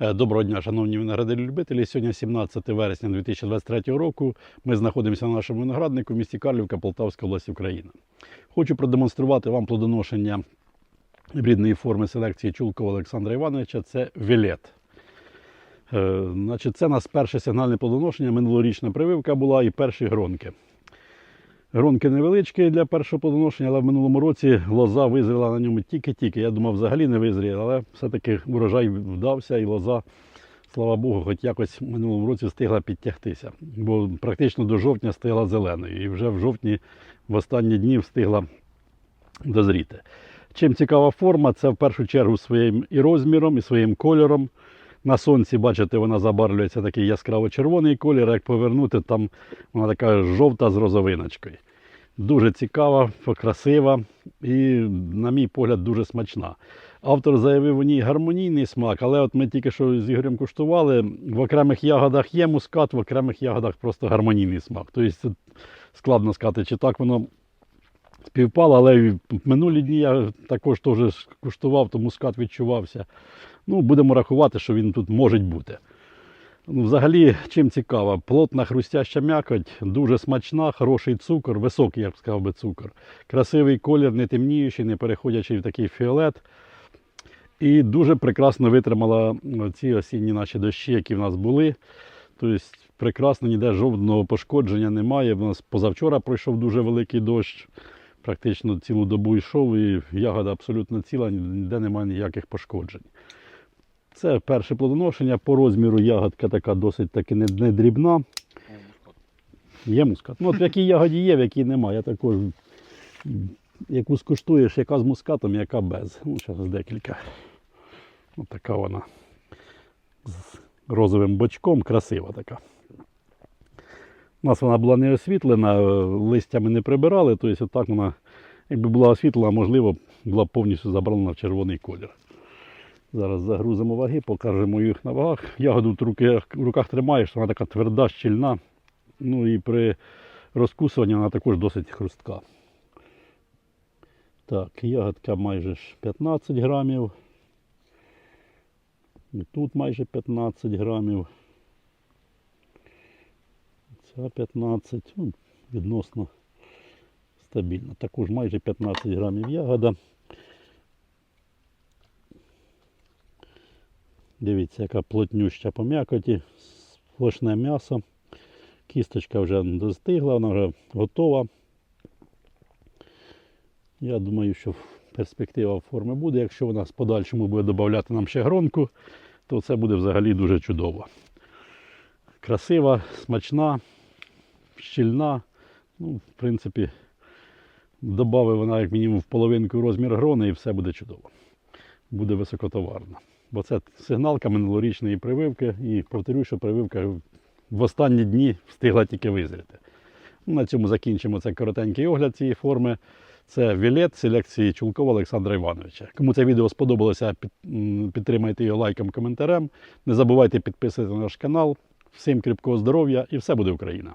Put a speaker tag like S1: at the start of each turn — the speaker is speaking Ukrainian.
S1: Е, Доброго дня, шановні виноградарі-любителі. Сьогодні 17 вересня 2023 року. Ми знаходимося на нашому винограднику в місті Карлівка, Полтавська область, Україна. Хочу продемонструвати вам плодоношення рідної форми селекції Чулкова Олександра Івановича. Це Вілет. Е, Значить, це у нас перше сигнальне плодоношення, минулорічна прививка була і перші гронки. Гронки невеличкі для першого плодоношення, але в минулому році лоза визріла на ньому тільки-тільки. Я думав, взагалі не визріє, але все-таки урожай вдався і лоза, слава Богу, хоч якось в минулому році встигла підтягтися. Бо практично до жовтня стигла зеленою. І вже в жовтні в останні дні встигла дозріти. Чим цікава форма, це в першу чергу своїм і розміром, і своїм кольором. На сонці, бачите, вона забарвлюється такий яскраво-червоний колір, як повернути, там вона така жовта з розовиночкою. Дуже цікава, красива і, на мій погляд, дуже смачна. Автор заявив у ній гармонійний смак, але от ми тільки що з Ігорем куштували, в окремих ягодах є мускат, в окремих ягодах просто гармонійний смак. Тобто складно сказати, чи так воно співпало, але в минулі дні я також теж куштував, то мускат відчувався. Ну, будемо рахувати, що він тут може бути. Ну, взагалі, чим цікаво, плотна хрустяща м'якоть, дуже смачна, хороший цукор, високий, я б сказав би, цукор. Красивий колір, не темніючий, не переходячий в такий фіолет. І дуже прекрасно витримала ці осінні наші дощі, які в нас були. Тобто, прекрасно, ніде жодного пошкодження немає. У нас позавчора пройшов дуже великий дощ, практично цілу добу йшов, і ягода абсолютно ціла, ніде немає ніяких пошкоджень. Це перше плодоношення. По розміру ягодка така досить таки не, не дрібна. Є мускат. Ну, от в якій ягоді є, в якій немає. Я також, яку скуштуєш, яка з мускатом, яка без. Ну, зараз декілька. Ось така вона. З розовим бочком, красива така. У нас вона була не освітлена, е, листями не прибирали, тобто отак вона, якби була освітлена, можливо, була б повністю забрана в червоний колір. Зараз загрузимо ваги, покажемо їх на вагах. Ягоду в руках, в руках тримаєш, вона така тверда, щільна. Ну і при розкусуванні вона також досить хрустка. Так, ягодка майже 15 грамів. І тут майже 15 грамів. Ця 15, ну, відносно стабільно. Також майже 15 грамів ягода. Дивіться, яка плотнюща по м'якоті, сплошне м'ясо. Кісточка вже достигла, вона вже готова. Я думаю, що перспектива форми буде. Якщо вона з подальшому буде додати нам ще гронку, то це буде взагалі дуже чудово. Красива, смачна, щільна. Ну, в принципі, додавив вона як мінімум в половинку розмір грони і все буде чудово. Буде високотоварно. Бо це сигналка минулорічної прививки. І повторюю, що прививка в останні дні встигла тільки визріти. На цьому закінчимо цей коротенький огляд цієї форми. Це вілет селекції Чулкова Олександра Івановича. Кому це відео сподобалося, підтримайте його лайком, коментарем. Не забувайте підписувати на наш канал. Всім кріпкого здоров'я і все буде Україна!